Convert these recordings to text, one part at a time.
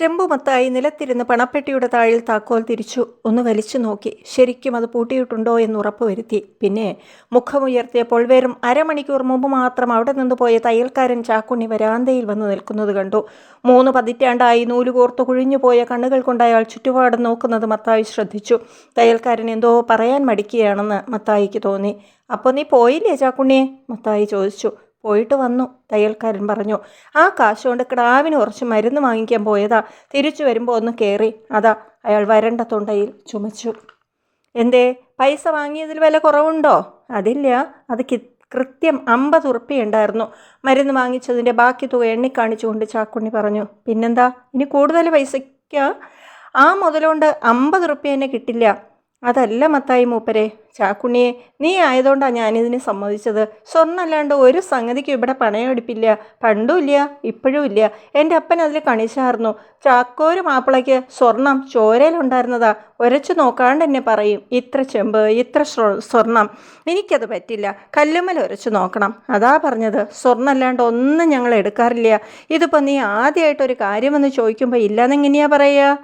ചെമ്പുമത്തായി നിലത്തിരുന്ന് പണപ്പെട്ടിയുടെ താഴിൽ താക്കോൽ തിരിച്ചു. ഒന്ന് വലിച്ചു നോക്കി. ശരിക്കും അത് പൂട്ടിയിട്ടുണ്ടോ എന്ന് ഉറപ്പുവരുത്തി. പിന്നെ മുഖമുയർത്തിയപ്പോൾ വെറും അരമണിക്കൂർ മുമ്പ് മാത്രം അവിടെ നിന്ന് പോയ തയ്യൽക്കാരൻ ചാക്കുണ്ണി വരാന്തയിൽ വന്ന് നിൽക്കുന്നത് കണ്ടു. മൂന്ന് പതിറ്റാണ്ടായി നൂലുകോർത്ത് കുഴിഞ്ഞുപോയ കണ്ണുകൾ കൊണ്ട് അയാൾ ചുറ്റുപാടും നോക്കുന്നത് മത്തായി ശ്രദ്ധിച്ചു. തയ്യൽക്കാരൻ എന്തോ പറയാൻ മടിക്കുകയാണെന്ന് മത്തായിക്ക് തോന്നി. അപ്പോൾ നീ പോയില്ലേ ചാക്കുണ്ണിയെ? മത്തായി ചോദിച്ചു. പോയിട്ട് വന്നു തയ്യൽക്കാരൻ പറഞ്ഞു. ആ കാശ് കൊണ്ട് കിടാവിന് കുറച്ച് മരുന്ന് വാങ്ങിക്കാൻ പോയതാ. തിരിച്ചു വരുമ്പോൾ ഒന്ന് കയറി അതാ അയാൾ വരണ്ട തൊണ്ടയിൽ ചുമച്ചു. എന്തേ പൈസ വാങ്ങിയതിൽ വില കുറവുണ്ടോ? അതില്ല. അത് കി കൃത്യം അമ്പത് ഉറുപ്പിയുണ്ടായിരുന്നു മരുന്ന് വാങ്ങിച്ചതിന്റെ ബാക്കി തുക എണ്ണിക്കാണിച്ചുകൊണ്ട് ചാക്കുണ്ണി പറഞ്ഞു. പിന്നെന്താ? ഇനി കൂടുതൽ പൈസയ്ക്ക്? ആ മുതലുകൊണ്ട് അമ്പത് ഉറുപ്പ്യ കിട്ടില്ല. അതല്ല മത്തായി മൂപ്പരെ ചാക്കുണ്ണിയെ നീ ആയതുകൊണ്ടാണ് ഞാനിതിന് സമ്മതിച്ചത്. സ്വർണമല്ലാണ്ട് ഒരു സംഗതിക്കും ഇവിടെ പണയം പണ്ടും ഇല്ല ഇപ്പോഴും ഇല്ല. എന്റെ അപ്പൻ അതിൽ കണിച്ചാർന്നു ചാക്കോര് മാപ്പിളയ്ക്ക് സ്വർണം ചോരയിലുണ്ടായിരുന്നതാ. ഒരച്ചു നോക്കാണ്ട് തന്നെ പറയും ഇത്ര ചെമ്പ് ഇത്ര സ്വർണം. എനിക്കത് പറ്റില്ല. കല്ലുമ്മൽ ഒരച്ചു നോക്കണം. അതാ പറഞ്ഞത്. സ്വർണമല്ലാണ്ട് ഒന്നും ഞങ്ങൾ എടുക്കാറില്ല. ഇതിപ്പോൾ നീ ആദ്യമായിട്ടൊരു കാര്യമെന്ന് ചോദിക്കുമ്പോൾ ഇല്ലാന്നെങ്ങനെയാ പറയുക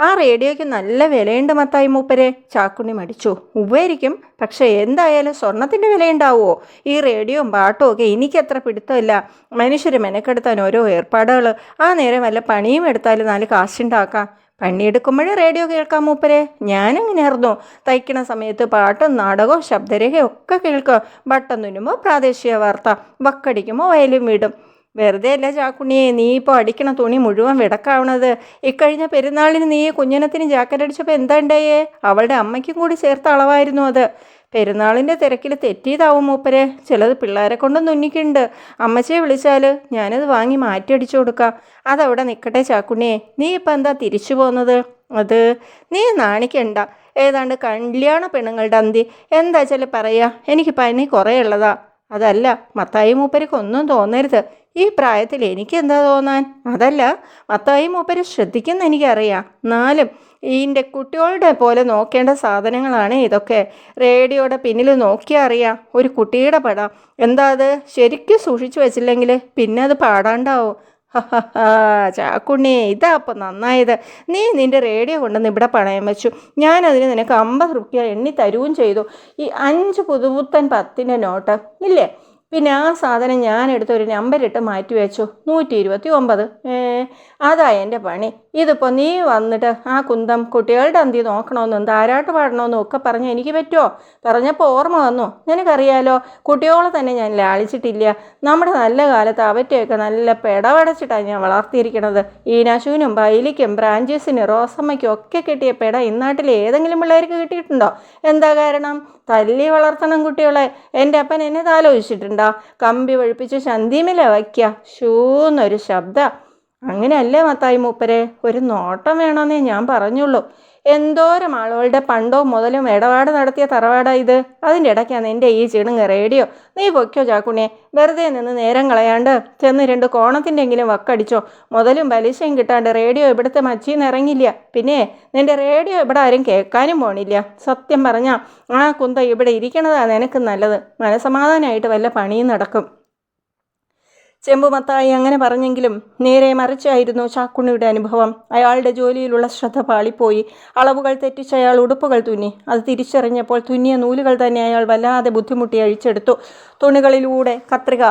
ആ റേഡിയോയ്ക്ക് നല്ല വിലയുണ്ട് മത്തായി മൂപ്പരെ. ചാക്കുണ്ണി മടിച്ചു. ഉവ്വായിരിക്കും. പക്ഷേ എന്തായാലും സ്വർണത്തിന്റെ വിലയുണ്ടാവുമോ ഈ റേഡിയോയും പാട്ടും ഒക്കെ എനിക്കത്ര പിടുത്തമില്ല. മനുഷ്യർ മെനക്കെടുത്താൻ ഓരോ ഏർപ്പാടുകൾ ആ നേരം വല്ല പണിയും എടുത്താൽ നാല് കാശുണ്ടാക്കാം. പണിയെടുക്കുമ്പോഴേ റേഡിയോ കേൾക്കാം മൂപ്പരെ. ഞാനെങ്ങനെയായിരുന്നു? തയ്ക്കണ സമയത്ത് പാട്ടും നാടകവും ശബ്ദരേഖയും ഒക്കെ കേൾക്കുക ബട്ടൻ തുന്നുമ്പോൾ പ്രാദേശിക വാർത്ത? വക്കടിക്കുമ്പോൾ വയലും വീടും? വെറുതെ അല്ല ചാക്കുണ്ണിയെ നീ ഇപ്പോൾ അടിക്കണ തുണി മുഴുവൻ വിടക്കാവണത്. ഇക്കഴിഞ്ഞ പെരുന്നാളിന് നീ കുഞ്ഞനത്തിന് ജാക്കറ്റ് അടിച്ചപ്പോൾ എന്താ ഉണ്ടായേ അവളുടെ അമ്മയ്ക്കും കൂടി ചേർത്ത അളവായിരുന്നു അത്. പെരുന്നാളിന്റെ തിരക്കിൽ തെറ്റിയതാവും മൂപ്പരെ. ചിലത് പിള്ളേരെ കൊണ്ട് തുന്നിക്കുന്നുണ്ട് അമ്മച്ചയെ വിളിച്ചാൽ ഞാനത് വാങ്ങി മാറ്റി അടിച്ചു കൊടുക്കാം. അതവിടെ നിൽക്കട്ടെ ചാക്കുണ്ണിയെ. നീ ഇപ്പം എന്താ തിരിച്ചു പോകുന്നത് അത് നീ നാണിക്കണ്ട. ഏതാണ്ട് കല്യാണ പെണ്ണുങ്ങളുടെ അന്തി. എന്താ ചില പറയാ? എനിക്ക് പനി കുറേ ഉള്ളതാ. അതല്ല മത്തായി മൂപ്പർക്ക് ഒന്നും തോന്നരുത്. ഈ പ്രായത്തിൽ എനിക്ക് എന്താ തോന്നാൻ? അതല്ല മത്തായി മൂപ്പര് ശ്രദ്ധിക്കുന്ന എനിക്കറിയാം. എന്നാലും ഇതിന്റെ കുട്ടികളുടെ പോലെ നോക്കേണ്ട സാധനങ്ങളാണ് ഇതൊക്കെ. റേഡിയോയുടെ പിന്നിൽ നോക്കിയാൽ അറിയാം. ഒരു കുട്ടിയുടെ പടം. എന്താ അത്? ശരിക്കും സൂക്ഷിച്ചു വെച്ചില്ലെങ്കിൽ പിന്നെ അത് പാടാണ്ടാവും. ചാക്കുണ്ണി ഇതാ അപ്പം നന്നായത്. നീ നിന്റെ റേഡിയോ കൊണ്ടുവന്ന് ഇവിടെ പണയം വെച്ചു. ഞാനതിന് നിനക്ക് അമ്പത് റുപ്യ എണ്ണി തരുകയും ചെയ്തു. ഈ അഞ്ച് പുതുപുത്തൻ പത്തിന്റെ നോട്ട് ഇല്ലേ? പിന്നെ ആ സാധനം ഞാൻ എടുത്ത് ഒരു നമ്പർ ഇട്ട് മാറ്റി വെച്ചു. നൂറ്റി ഇരുപത്തി ഒമ്പത് അതാ എന്റെ പണി. ഇതിപ്പോൾ നീ വന്നിട്ട് ആ കുന്തം കുട്ടികളുടെ അന്തി നോക്കണമെന്നും താരാട്ട് പാടണമെന്നും ഒക്കെ പറഞ്ഞ് എനിക്ക് പറ്റുമോ പറഞ്ഞപ്പോൾ ഓർമ്മ വന്നു. നിനക്കറിയാലോ കുട്ടികളെ തന്നെ ഞാൻ ലാളിച്ചിട്ടില്ല. നമ്മുടെ നല്ല കാലത്ത് അവറ്റയൊക്കെ നല്ല പെടവടച്ചിട്ടാണ് ഞാൻ വളർത്തിയിരിക്കണത്. ഈനാശുവിനും ബൈലിക്കും ബ്രാഞ്ചസിനും റോസമ്മയ്ക്കും ഒക്കെ കിട്ടിയ പെട ഇന്നാട്ടിൽ ഏതെങ്കിലും പിള്ളേർക്ക് കിട്ടിയിട്ടുണ്ടോ? എന്താ കാരണം? തല്ലി വളർത്തണം കുട്ടികളെ. എന്റെ അപ്പൻ എന്നെ താലോചിച്ചിട്ടുണ്ടോ കമ്പി ഒഴിപ്പിച്ച് ശന്തിമില വയ്ക്കുക ഷൂന്നൊരു ശബ്ദ. അങ്ങനെയല്ലേ മത്തായി മൂപ്പരെ? ഒരു നോട്ടം വേണമെന്നേ ഞാൻ പറഞ്ഞുള്ളൂ. എന്തോരം ആളുകളുടെ പണ്ടോ മുതലും ഇടപാട് നടത്തിയ തറവാടാ ഇത്? അതിന്റെ ഇടയ്ക്കാണ് എന്റെ ഈ ചിണുങ്ങ റേഡിയോ. നീ പൊയ്ക്കോ ചാക്കുണിയെ. വെറുതെ നിന്ന് നേരം കളയാണ്ട് ചെന്ന് രണ്ട് കോണത്തിന്റെങ്കിലും വക്കടിച്ചോ. മുതലും പലിശയും കിട്ടാണ്ട് റേഡിയോ ഇവിടുത്തെ മച്ചിന്ന് ഇറങ്ങില്ല. പിന്നെ നിന്റെ റേഡിയോ ഇവിടെ ആരും കേൾക്കാനും പോണില്ല. സത്യം പറഞ്ഞാൽ ആ കുന്ത ഇവിടെ ഇരിക്കണതാണ് നിനക്ക് നല്ലത്. മനസമാധാനമായിട്ട് വല്ല പണിയും നടക്കും. ചെമ്പുമത്തായി അങ്ങനെ പറഞ്ഞെങ്കിലും നേരെ മറിച്ചായിരുന്നു ചാക്കുണ്ണിയുടെ അനുഭവം. അയാളുടെ ജോലിയിലുള്ള ശ്രദ്ധ പാളിപ്പോയി. അളവുകൾ തെറ്റിച്ച് അയാൾ ഉടുപ്പുകൾ തുന്നി. അത് തിരിച്ചറിഞ്ഞപ്പോൾ തുന്നിയ നൂലുകൾ തന്നെ അയാൾ വല്ലാതെ ബുദ്ധിമുട്ടി അഴിച്ചെടുത്തു. തുണികളിലൂടെ കത്രിക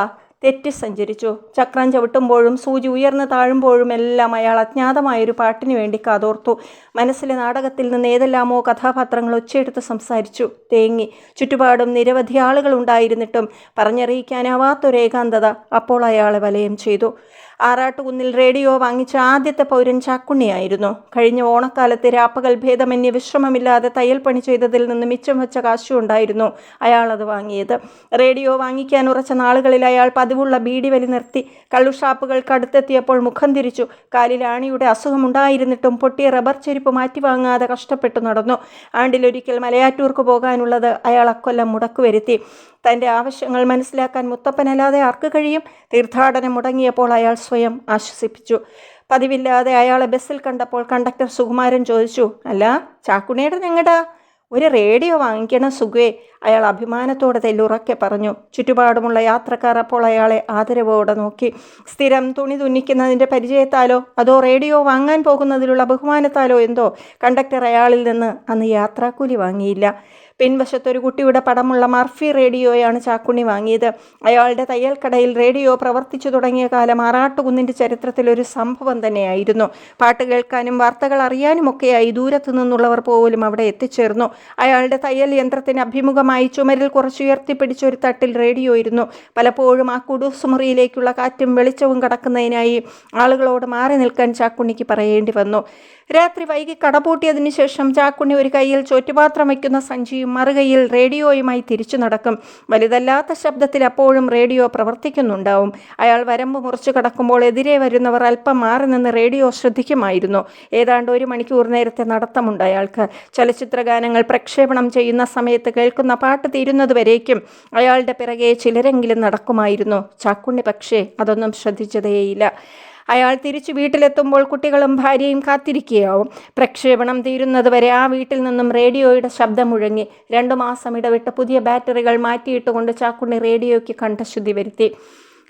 തെറ്റി സഞ്ചരിച്ചു. ചക്രം ചവിട്ടുമ്പോഴും സൂചി ഉയർന്നു താഴുമ്പോഴും എല്ലാം അയാൾ അജ്ഞാതമായൊരു പാട്ടിനു വേണ്ടി കാതോർത്തു. മനസ്സിലെ നാടകത്തിൽ നിന്ന് ഏതെല്ലാമോ കഥാപാത്രങ്ങൾ ഒച്ചയെടുത്ത് സംസാരിച്ചു. തേങ്ങി. ചുറ്റുപാടും നിരവധി ആളുകൾ ഉണ്ടായിരുന്നിട്ടും പറഞ്ഞറിയിക്കാനാവാത്തൊരു ഏകാന്തത അപ്പോൾ അയാളെ വലയം ചെയ്തു. ആറാട്ടുകുന്നിൽ റേഡിയോ വാങ്ങിച്ച ആദ്യത്തെ പൗരൻ ചാക്കുണ്ണിയായിരുന്നു. കഴിഞ്ഞ ഓണക്കാലത്ത് രാപ്പകൽ ഭേദമന്യ വിശ്രമമില്ലാതെ തയ്യൽ പണി ചെയ്തതിൽ നിന്ന് മിച്ചം വെച്ച കാശു ഉണ്ടായിരുന്നു അയാൾ അത് വാങ്ങിയത്. റേഡിയോ വാങ്ങിക്കാൻ ഉറച്ച നാളുകളിൽ അയാൾ പതിവുള്ള ബീഡി വലി നിർത്തി കള്ളുഷാപ്പുകൾക്ക് അടുത്തെത്തിയപ്പോൾ മുഖം തിരിച്ചു. കാലിൽ ആണിയുടെ അസുഖമുണ്ടായിരുന്നിട്ടും പൊട്ടിയ റബ്ബർ ചെരുപ്പ് മാറ്റി വാങ്ങാതെ കഷ്ടപ്പെട്ടു നടന്നു. ആണ്ടിലൊരിക്കൽ മലയാറ്റൂർക്ക് പോകാനുള്ളത് അയാൾ അക്കൊല്ലം മുടക്കുവരുത്തി. തന്റെ ആവശ്യങ്ങൾ മനസ്സിലാക്കാൻ മുത്തപ്പനല്ലാതെ ആർക്ക് കഴിയും? തീർത്ഥാടനം മുടങ്ങിയപ്പോൾ അയാൾ സ്വയം ആശ്വസിപ്പിച്ചു. പതിവില്ലാതെ അയാളെ ബസ്സിൽ കണ്ടപ്പോൾ കണ്ടക്ടർ സുകുമാരൻ ചോദിച്ചു അല്ല ചാക്കുണിയുടെ ഞങ്ങടാ ഒരു റേഡിയോ വാങ്ങിക്കണം സുഖേ അയാൾ അഭിമാനത്തോടെ തെല്ലുറക്കെ പറഞ്ഞു ചുറ്റുപാടുമുള്ള യാത്രക്കാർ അപ്പോൾ അയാളെ ആദരവോടെ നോക്കി. സ്ഥിരം തുണി തുന്നിക്കുന്നതിന്റെ പരിചയത്താലോ? അതോ റേഡിയോ വാങ്ങാൻ പോകുന്നതിലുള്ള ബഹുമാനത്താലോ എന്തോ? കണ്ടക്ടർ അയാളിൽ നിന്ന് അന്ന് യാത്രാക്കൂലി വാങ്ങിയില്ല. പിൻവശത്തൊരു കുട്ടിയുടെ പടമുള്ള മർഫി റേഡിയോയാണ് ചാക്കുണ്ണി വാങ്ങിയത്. അയാളുടെ തയ്യൽക്കടയിൽ റേഡിയോ പ്രവർത്തിച്ചു തുടങ്ങിയ കാലം ആറാട്ടുകുന്നിന്റെ ചരിത്രത്തിൽ ഒരു സംഭവം തന്നെയായിരുന്നു. പാട്ട് കേൾക്കാനും വാർത്തകൾ അറിയാനുമൊക്കെയായി ദൂരത്തു നിന്നുള്ളവർ പോലും അവിടെ എത്തിച്ചേർന്നു. അയാളുടെ തയ്യൽ യന്ത്രത്തിന് അഭിമുഖമായി ചുമരിൽ കുറച്ചുയർത്തിപ്പിടിച്ച ഒരു തട്ടിൽ റേഡിയോ ഇരുന്നു പലപ്പോഴും ആ കുടുസുമുറിയിലേക്കുള്ള കാറ്റും വെളിച്ചവും കടക്കുന്നതിനായി ആളുകളോട് മാറി നിൽക്കാൻ ചാക്കുണ്ണിക്ക് പറയേണ്ടി വന്നു. രാത്രി വൈകി കടപൂട്ടിയതിനു ശേഷം ചാക്കുണ്ണി ഒരു കയ്യിൽ ചോറ്റുപാത്രം വയ്ക്കുന്ന സഞ്ചിയും മറുകൈയിൽ റേഡിയോയുമായി തിരിച്ചു നടക്കും. വലുതല്ലാത്ത ശബ്ദത്തിൽ അപ്പോഴും റേഡിയോ പ്രവർത്തിക്കുന്നുണ്ടാവും. അയാൾ വരമ്പ് മുറിച്ചു കടക്കുമ്പോൾ എതിരെ വരുന്നവർ അല്പം മാറി നിന്ന് റേഡിയോ ശ്രദ്ധിക്കുമായിരുന്നു. ഏതാണ്ട് ഒരു മണിക്കൂർ നേരത്തെ നടത്തമുണ്ട് അയാൾക്ക്. ചലച്ചിത്ര ഗാനങ്ങൾ പ്രക്ഷേപണം ചെയ്യുന്ന സമയത്ത് കേൾക്കുന്ന പാട്ട് തീരുന്നതുവരേക്കും അയാളുടെ പിറകെ ചിലരെങ്കിലും നടക്കുമായിരുന്നു. ചാക്കുണ്ണി പക്ഷേ അതൊന്നും ശ്രദ്ധിച്ചതേയില്ല. അയാൾ തിരിച്ചു വീട്ടിലെത്തുമ്പോൾ കുട്ടികളും ഭാര്യയും കാത്തിരിക്കുകയാവും. പ്രക്ഷേപണം തീരുന്നതുവരെ ആ വീട്ടിൽ നിന്നും റേഡിയോയുടെ ശബ്ദം മുഴങ്ങി. രണ്ടു മാസം ഇടവിട്ട് പുതിയ ബാറ്ററികൾ മാറ്റിയിട്ടുകൊണ്ട് ചാക്കുണ്ണി റേഡിയോയ്ക്ക് കണ്ഠശുദ്ധി വരുത്തി.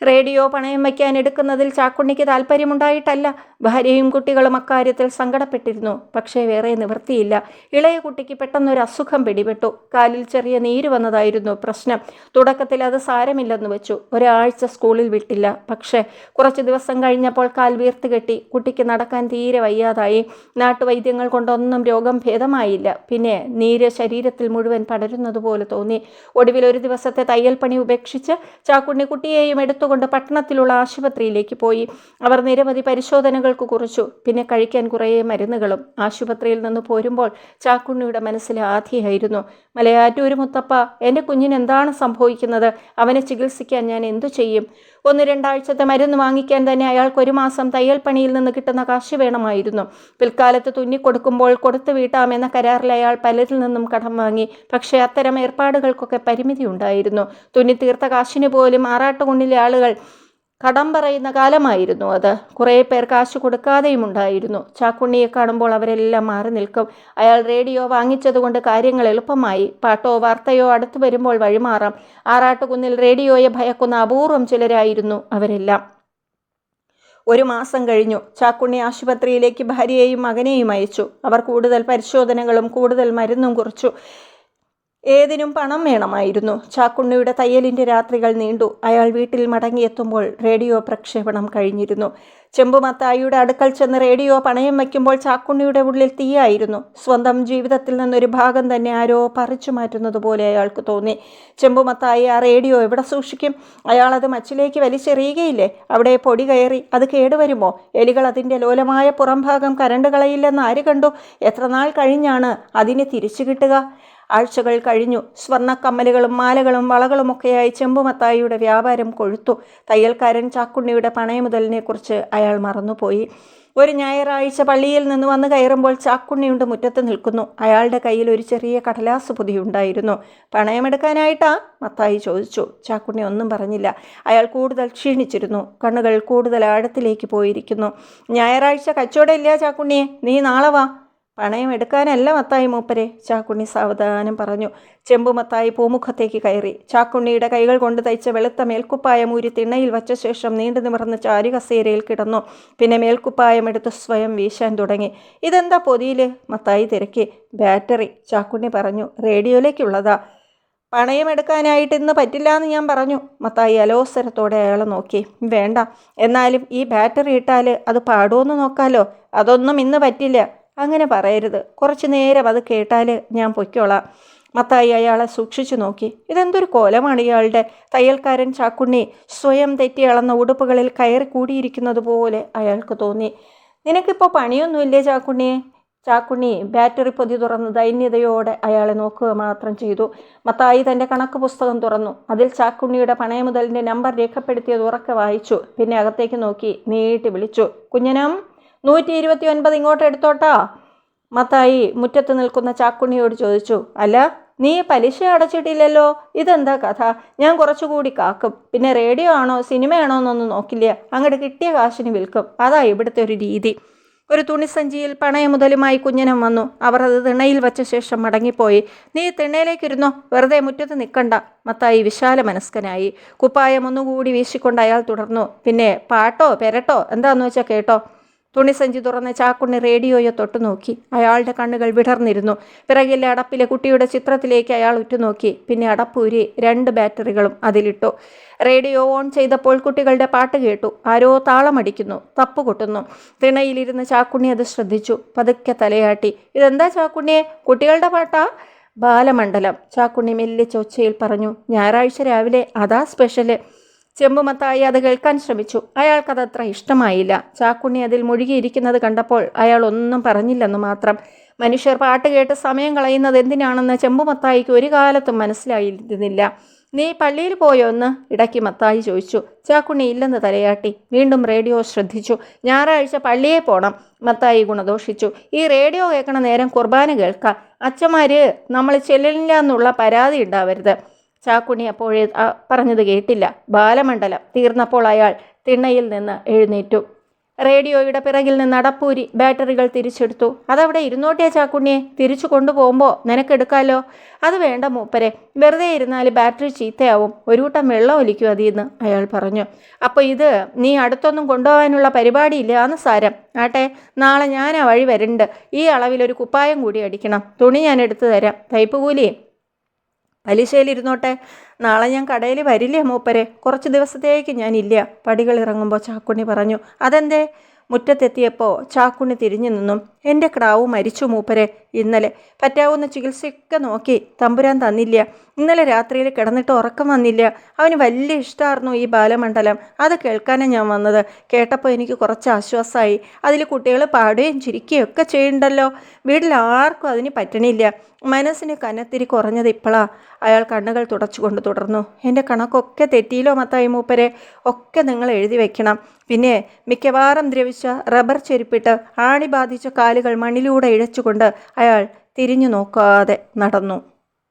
റേഡിയോ പണയം വയ്ക്കാൻ എടുക്കുന്നതിൽ ചാക്കുണ്ണിക്ക് താല്പര്യമുണ്ടായിട്ടല്ല. ഭാര്യയും കുട്ടികളും അക്കാര്യത്തിൽ സങ്കടപ്പെട്ടിരുന്നു. പക്ഷേ വേറെ നിവൃത്തിയില്ല. ഇളയ കുട്ടിക്ക് പെട്ടെന്നൊരു അസുഖം പിടിപെട്ടു. കാലിൽ ചെറിയ നീര് വന്നതായിരുന്നു പ്രശ്നം. തുടക്കത്തിൽ അത് സാരമില്ലെന്ന് വെച്ചു. ഒരാഴ്ച സ്കൂളിൽ വിട്ടില്ല. പക്ഷേ കുറച്ച് ദിവസം കഴിഞ്ഞപ്പോൾ കാൽ വീർത്ത് കെട്ടി. കുട്ടിക്ക് നടക്കാൻ തീരെ വയ്യാതായി. നാട്ടുവൈദ്യങ്ങൾ കൊണ്ടൊന്നും രോഗം ഭേദമായില്ല. പിന്നെ നീര് ശരീരത്തിൽ മുഴുവൻ പടരുന്നത് പോലെ തോന്നി. ഒടുവിൽ ഒരു ദിവസത്തെ തയ്യൽ പണി ഉപേക്ഷിച്ച് ചാക്കുണ്ണി കുട്ടിയെയും എടുത്തുകൊണ്ട് പട്ടണത്തിലുള്ള ആശുപത്രിയിലേക്ക് പോയി. അവർ നിരവധി പരിശോധനകൾക്ക് കുറിച്ചു. പിന്നെ കഴിക്കാൻ കുറേ മരുന്നുകളും ആശുപത്രിയിൽ നിന്ന് പോരുമ്പോൾ ചാക്കുണ്ണിയുടെ മനസ്സിൽ ആധിയായിരുന്നു. മലയാറ്റൂർ മുത്തപ്പ എന്റെ കുഞ്ഞിന് എന്താണ് സംഭവിക്കുന്നത്? അവനെ ചികിത്സിക്കാൻ ഞാൻ എന്തു ചെയ്യും? ഒന്ന് രണ്ടാഴ്ചത്തെ മരുന്ന് വാങ്ങിക്കാൻ തന്നെ അയാൾക്ക് ഒരു മാസം തയ്യൽ പണിയിൽ നിന്ന് കിട്ടുന്ന കാശ് വേണമായിരുന്നു. പിൽക്കാലത്ത് തുന്നിക്കൊടുക്കുമ്പോൾ കൊടുത്തു വീട്ടാമെന്ന കരാറിൽ അയാൾ പലരിൽ നിന്നും കടം വാങ്ങി. പക്ഷേ അത്തരം ഏർപ്പാടുകൾക്കൊക്കെ പരിമിതി ഉണ്ടായിരുന്നു തുന്നി തീർത്ത കാശിന് പോലും ആറാട്ടുകുണ്ണിലെ ആളുകൾ കടം പറയുന്ന കാലമായിരുന്നു അത്. കുറേ പേർ കാശ് കൊടുക്കാതെയും ഉണ്ടായിരുന്നു. ചാക്കുണ്ണിയെ കാണുമ്പോൾ അവരെല്ലാം മാറി നിൽക്കും. അയാൾ റേഡിയോ വാങ്ങിച്ചതുകൊണ്ട് കാര്യങ്ങൾ എളുപ്പമായി. പാട്ടോ വാർത്തയോ അടുത്തു വരുമ്പോൾ വഴിമാറാം. ആറാട്ടുകുന്നിൽ റേഡിയോയെ ഭയക്കുന്ന അപൂർവം ചിലരായിരുന്നു അവരെല്ലാം. ഒരു മാസം കഴിഞ്ഞു. ചാക്കുണ്ണി ആശുപത്രിയിലേക്ക് ഭാര്യയെയും മകനെയും അയച്ചു. അവർ കൂടുതൽ പരിശോധനകളും കൂടുതൽ മരുന്നും കുറിച്ചു. ഏതിനും പണം വേണമായിരുന്നു. ചാക്കുണ്ണിയുടെ തയ്യലിന്റെ രാത്രികൾ നീണ്ടു. അയാൾ വീട്ടിൽ മടങ്ങിയെത്തുമ്പോൾ റേഡിയോ പ്രക്ഷേപണം കഴിഞ്ഞിരുന്നു. ചെമ്പുമത്തായിയുടെ അടുക്കൽ ചെന്ന് റേഡിയോ പണയം വയ്ക്കുമ്പോൾ ചാക്കുണ്ണിയുടെ ഉള്ളിൽ തീയായിരുന്നു. സ്വന്തം ജീവിതത്തിൽ നിന്നൊരു ഭാഗം തന്നെ ആരോ പറിച്ചു മാറ്റുന്നത് പോലെ അയാൾക്ക് തോന്നി. ചെമ്പുമത്തായി ആ റേഡിയോ എവിടെ സൂക്ഷിക്കും? അയാൾ അത് മച്ചിലേക്ക് വലിച്ചെറിയുകയില്ലേ? അവിടെ പൊടി കയറി. അത് കേടുവരുമോ? എലികൾ അതിന്റെ ലോലമായ പുറംഭാഗം കരണ്ട് കളയില്ലെന്ന് ആര് കണ്ടു? എത്ര നാൾ കഴിഞ്ഞാണ് അതിന് തിരിച്ചു കിട്ടുക? ആഴ്ചകൾ കഴിഞ്ഞു. സ്വർണക്കമ്മലുകളും മാലകളും വളകളുമൊക്കെയായി ചെമ്പുമത്തായിയുടെ വ്യാപാരം കൊഴുത്തു. തയ്യൽക്കാരൻ ചാക്കുണ്ണിയുടെ പണയമുതലിനെക്കുറിച്ച് അയാൾ മറന്നുപോയി. ഒരു ഞായറാഴ്ച പള്ളിയിൽ നിന്ന് വന്ന് കയറുമ്പോൾ ചാക്കുണ്ണിയുണ്ട് മുറ്റത്ത് നിൽക്കുന്നു. അയാളുടെ കയ്യിൽ ഒരു ചെറിയ കടലാസ് പൊതിയുണ്ടായിരുന്നു. പണയമെടുക്കാനായിട്ടാ? മത്തായി ചോദിച്ചു. ചാക്കുണ്ണി ഒന്നും പറഞ്ഞില്ല. അയാൾ കൂടുതൽ ക്ഷീണിച്ചിരുന്നു. കണ്ണുകൾ കൂടുതൽ ആഴത്തിലേക്ക് പോയിരിക്കുന്നു. ഞായറാഴ്ച കച്ചവടമില്ല ചാക്കുണ്ണിയെ നീ നാളെ വാ. പണയം എടുക്കാനല്ല മത്തായി മൂപ്പരെ ചാക്കുണ്ണി സാവധാനം പറഞ്ഞു. ചെമ്പു മത്തായി പൂമുഖത്തേക്ക് കയറി. ചാക്കുണ്ണിയുടെ കൈകൾ കൊണ്ട് തയ്ച്ച വെളുത്ത മേൽക്കുപ്പായം ഊരി തിണ്ണയിൽ വച്ച ശേഷം നീണ്ടു നിമിർന്ന ചാരി കസേരയിൽ കിടന്നു. പിന്നെ മേൽക്കുപ്പായം എടുത്ത് സ്വയം വീശാൻ തുടങ്ങി. ഇതെന്താ പൊതിയിൽ മത്തായി തിരക്കി. ബാറ്ററി ചാക്കുണ്ണി പറഞ്ഞു. റേഡിയോയിലേക്കുള്ളതാ. പണയമെടുക്കാനായിട്ട് ഇന്ന് പറ്റില്ല എന്ന് ഞാൻ പറഞ്ഞു മത്തായി അലോസരത്തോടെ അയാളെ നോക്കി. വേണ്ട. എന്നാലും ഈ ബാറ്ററി ഇട്ടാൽ അത് പാടുമെന്ന് നോക്കാലോ. അതൊന്നും ഇന്ന് പറ്റില്ല. അങ്ങനെ പറയരുത്. കുറച്ച് നേരം അത് കേട്ടാൽ ഞാൻ പൊയ്ക്കോളാം. മത്തായി അയാളെ സൂക്ഷിച്ചു നോക്കി. ഇതെന്തൊരു കോലമാണ് ഇയാളുടെ? തയ്യൽക്കാരൻ ചാക്കുണ്ണി സ്വയം തെറ്റി അളന്ന ഉടുപ്പുകളിൽ കയറി കൂടിയിരിക്കുന്നത് പോലെ അയാൾക്ക് തോന്നി. നിനക്കിപ്പോൾ പണിയൊന്നുമില്ലേ ചാക്കുണ്ണിയെ ചാക്കുണ്ണി ബാറ്ററി പൊതി തുറന്ന് ദൈന്യതയോടെ അയാളെ നോക്കുക മാത്രം ചെയ്തു. മത്തായി തന്റെ കണക്ക് പുസ്തകം തുറന്നു. അതിൽ ചാക്കുണ്ണിയുടെ പണയമുതലിന്റെ നമ്പർ രേഖപ്പെടുത്തിയത് ഉറക്കെ വായിച്ചു. പിന്നെ അകത്തേക്ക് നോക്കി നീട്ടി വിളിച്ചു. കുഞ്ഞനം നൂറ്റി ഇരുപത്തി ഒൻപത് ഇങ്ങോട്ട് എടുത്തോട്ടാ. മത്തായി മുറ്റത്ത് നിൽക്കുന്ന ചാക്കുണ്ണിയോട് ചോദിച്ചു അല്ല നീ പലിശ അടച്ചിട്ടില്ലല്ലോ? ഇതെന്താ കഥ? ഞാൻ കുറച്ചുകൂടി കാക്കും. പിന്നെ റേഡിയോ ആണോ സിനിമയാണോ എന്നൊന്നും നോക്കില്ല? അങ്ങോട്ട് കിട്ടിയ കാശിന് വിൽക്കും. അതാ ഇവിടുത്തെ ഒരു രീതി. ഒരു തുണിസഞ്ചിയിൽ പണയമുതലുമായി കുഞ്ഞനം വന്നു. അവർ അത് തിണയിൽ വച്ച ശേഷം മടങ്ങിപ്പോയി. നീ തിണ്ണയിലേക്കിരുന്നോ വെറുതെ മുറ്റത്ത് നിൽക്കണ്ട മത്തായി വിശാല മനസ്കനായി. കുപ്പായം ഒന്നുകൂടി വീശിക്കൊണ്ട് അയാൾ തുടർന്നു. പിന്നെ പാട്ടോ പെരട്ടോ? എന്താന്ന് വെച്ചാൽ കേട്ടോ? തുണിസഞ്ചി തുറന്ന് ചാക്കുണ്ണി റേഡിയോയെ തൊട്ടുനോക്കി. അയാളുടെ കണ്ണുകൾ വിടർന്നിരുന്നു. പിറകിലെ അടപ്പിലെ കുട്ടിയുടെ ചിത്രത്തിലേക്ക് അയാൾ ഉറ്റുനോക്കി. പിന്നെ അടപ്പൂരി രണ്ട് ബാറ്ററികളും അതിലിട്ടു. റേഡിയോ ഓൺ ചെയ്തപ്പോൾ കുട്ടികളുടെ പാട്ട് കേട്ടു. ആരോ താളമടിക്കുന്നു. തപ്പ് കൊട്ടുന്നു. തിണയിലിരുന്ന് ചാക്കുണ്ണി അത് ശ്രദ്ധിച്ചു. പതുക്കെ തലയാട്ടി. ഇതെന്താ ചാക്കുണ്ണിയെ കുട്ടികളുടെ പാട്ടാ? ബാലമണ്ഡലം. ചാക്കുണ്ണി മെല്ലിച്ച ചൊച്ചയിൽ പറഞ്ഞു. ഞായറാഴ്ച രാവിലെ അതാ സ്പെഷ്യൽ. ചെമ്പുമത്തായി അത് കേൾക്കാൻ ശ്രമിച്ചു. അയാൾക്കത് അത്ര ഇഷ്ടമായില്ല. ചാക്കുണ്ണി അതിൽ മുഴുകിയിരിക്കുന്നത് കണ്ടപ്പോൾ അയാൾ ഒന്നും പറഞ്ഞില്ലെന്ന് മാത്രം. മനുഷ്യർ പാട്ട് കേട്ട് സമയം കളയുന്നത് എന്തിനാണെന്ന് ചെമ്പുമത്തായിക്ക് ഒരു കാലത്തും മനസ്സിലായിരുന്നില്ല. നീ പള്ളിയിൽ പോയോ എന്ന്? ഇടയ്ക്ക് മത്തായി ചോദിച്ചു. ചാക്കുണ്ണി ഇല്ലെന്ന് തലയാട്ടി. വീണ്ടും റേഡിയോ ശ്രദ്ധിച്ചു. ഞായറാഴ്ച പള്ളിയെ പോണം മത്തായി ഗുണദോഷിച്ചു. ഈ റേഡിയോ കേൾക്കണ നേരം കുർബാന കേൾക്കാം. അച്ഛന്മാര് നമ്മൾ ചെല്ലില്ല എന്നുള്ള പരാതി ഉണ്ടാവരുത്. ചാക്കുണ്ണി അപ്പോഴേ പറഞ്ഞത് കേട്ടില്ല. ബാലമണ്ഡലം തീർന്നപ്പോൾ അയാൾ തിണ്ണയിൽ നിന്ന് എഴുന്നേറ്റു. റേഡിയോയുടെ പിറകിൽ നിന്ന് അടപ്പൂരി ബാറ്ററികൾ തിരിച്ചെടുത്തു. അതവിടെ ഇരുന്നോട്ടിയ ചാക്കുണ്ണിയെ? തിരിച്ചു കൊണ്ടുപോകുമ്പോൾ നിനക്കെടുക്കാലോ അത് വേണ്ട മൂപ്പരെ. വെറുതെ ഇരുന്നാൽ ബാറ്ററി ചീത്തയാവും. ഒരു കൂട്ടം വെള്ളം ഒലിക്കും അതിന്ന് അയാൾ പറഞ്ഞു. അപ്പോൾ ഇത് നീ അടുത്തൊന്നും കൊണ്ടുപോകാനുള്ള പരിപാടിയില്ല എന്ന് സാരം. ആട്ടെ നാളെ ഞാൻ ആ വഴി വരുന്നുണ്ട് ഈ അളവിലൊരു കുപ്പായം കൂടി അടിക്കണം. തുണി ഞാൻ എടുത്തു തരാം. തയ്പ്പ് കൂലിയേ പലിശയിലിരുന്നോട്ടെ നാളെ ഞാൻ കടയിൽ വരില്ലേ മൂപ്പരെ? കുറച്ച് ദിവസത്തേക്ക് ഞാനില്ല. ഇറങ്ങുമ്പോൾ ചാക്കുണ്ണി പറഞ്ഞു അതെന്തേ? മുറ്റത്തെത്തിയപ്പോൾ ചാക്കുണ്ണി തിരിഞ്ഞു നിന്നും. എന്റെ ക്രാവ് മരിച്ചു മൂപ്പരെ. ഇന്നലെ പറ്റാവുന്ന ചികിത്സയൊക്കെ നോക്കി തമ്പുരാൻ തന്നില്ല. ഇന്നലെ രാത്രിയിൽ കിടന്നിട്ട് ഉറക്കം വന്നില്ല. അവന് വലിയ ഇഷ്ടമായിരുന്നു ഈ ബാലമണ്ഡലം. അത് കേൾക്കാനാണ് ഞാൻ വന്നത്. കേട്ടപ്പോൾ എനിക്ക് കുറച്ച് ആശ്വാസമായി അതിൽ കുട്ടികൾ പാടുകയും ചിരിക്കുകയും ഒക്കെ ചെയ്യണ്ടല്ലോ വീട്ടിൽ ആർക്കും അതിന് പറ്റണില്ല. മനസ്സിന് കനത്തിരി കുറഞ്ഞത് ഇപ്പോഴാ അയാൾ കണ്ണുകൾ തുടച്ചുകൊണ്ട് തുടർന്നു. എന്റെ കണക്കൊക്കെ തെറ്റിയിലോ മത്തായി മൂപ്പരെ. ഒക്കെ നിങ്ങൾ എഴുതി വെക്കണം. പിന്നെ മിക്കവാറും ദ്രവിച്ച റബ്ബർ ചെരുപ്പിട്ട് ആണി ബാധിച്ച കാലുകൾ മണ്ണിലൂടെ ഇഴച്ചുകൊണ്ട് അയാൾ തിരിഞ്ഞു നോക്കാതെ നടന്നു.